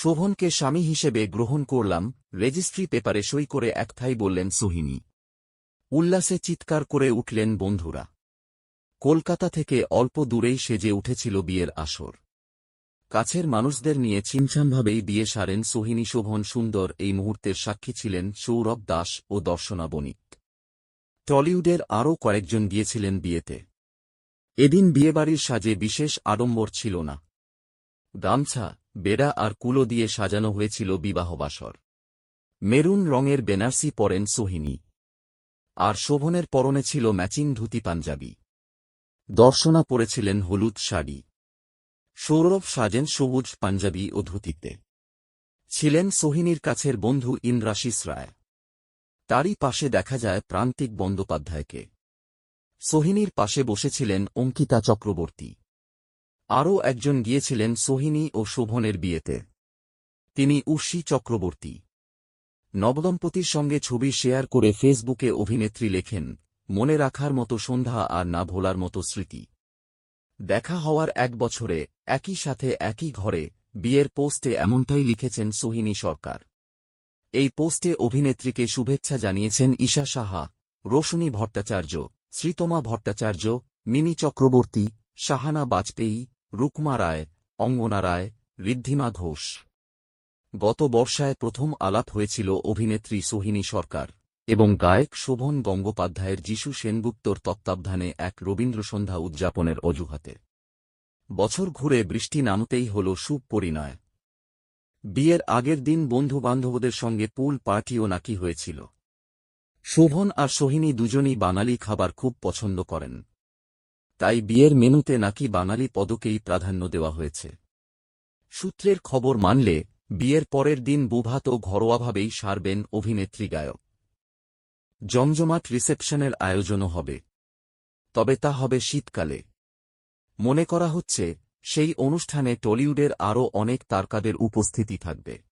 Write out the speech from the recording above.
শোভনকে স্বামী হিসেবে গ্রহণ করলাম, রেজিস্ট্রি পেপারে সই করে একথাই বললেন সোহিনী। উল্লাসে চিৎকার করে উঠলেন বন্ধুরা। কলকাতা থেকে অল্প দূরেই সেজে উঠেছিল বিয়ের আসর। কাছের মানুষদের নিয়ে ছিমছামভাবেই বিয়ে সারেন সোহিনী শোভন সুন্দর এই মুহূর্তের সাক্ষী ছিলেন সৌরভ দাস ও দর্শনা বণিক। টলিউডের আরও কয়েকজন গিয়েছিলেন বিয়েতে। এদিন বিয়েবাড়ির সাজে বিশেষ আড়ম্বর ছিল না। গামছা বেড়া আর কুলো দিয়ে সাজানো হয়েছিল বিবাহবাসর। মেরুন রঙের বেনারসি পরেন সোহিনী। আর শোভনের পরনে ছিল ম্যাচিং ধুতি পাঞ্জাবি। দর্শনা পরেছিলেন হলুদ শাড়ি। সৌরভ সাজেন সবুজ পাঞ্জাবি ও ধুতিতে। ছিলেন সোহিনীর কাছের বন্ধু ইন্দ্রাশিস রায়। তারই পাশে দেখা যায় প্রান্তিক বন্দ্যোপাধ্যায়কে। সোহিনীর পাশে বসেছিলেন অঙ্কিতা চক্রবর্তী। আরও একজন গিয়েছিলেন সোহিনী ও শোভনের বিয়েতে। তিনি উর্ষি চক্রবর্তী। নবদম্পতির সঙ্গে ছবি শেয়ার করে ফেসবুকে অভিনেত্রী লেখেন, মনে রাখার মতো সন্ধ্যা আর না ভোলার মতো স্মৃতি। দেখা হওয়ার এক বছরে একই সাথে একই ঘরে বিয়ের পোস্টে এমনটাই লিখেছেন সোহিনী সরকার। এই পোস্টে অভিনেত্রীকে শুভেচ্ছা জানিয়েছেন ঈশা সাহা, রোশনী ভট্টাচার্য, শ্রীতমা ভট্টাচার্য, মিনি চক্রবর্তী, শাহানা বাজপেয়ী রুকমা রায়, অঙ্গনা রায়, ঋদ্ধিমা ঘোষ। গত বর্ষায় প্রথম আলাপ হয়েছিল অভিনেত্রী সোহিনী সরকার এবং গায়ক শোভন গঙ্গোপাধ্যায়ের যিশু সেনগুপ্তর তত্ত্বাবধানে এক রবীন্দ্রসন্ধ্যা উদযাপনের অজুহাতে। বছর ঘুরে বৃষ্টি নামতেই হল সুপরিণয় বিয়ের আগের দিন বন্ধুবান্ধবদের সঙ্গে পুল পার্টিও নাকি হয়েছিল। শোভন আর সোহিনী দুজনই বাঙালি খাবার খুব পছন্দ করেন। তাই বিয়ের মেনুতে নাকি বাঙালি পদকেই প্রাধান্য দেওয়া হয়েছে। সূত্রের খবর মানলে, বিয়ের পরের দিন বুভাত ও ঘরোয়াভাবেই সারবেন অভিনেত্রী গায়ক। জমজমাট রিসেপশনের আয়োজনও হবে। তবে তা হবে শীতকালে। মনে করা হচ্ছে, সেই অনুষ্ঠানে টলিউডের আরও অনেক তারকাদের উপস্থিতি থাকবে।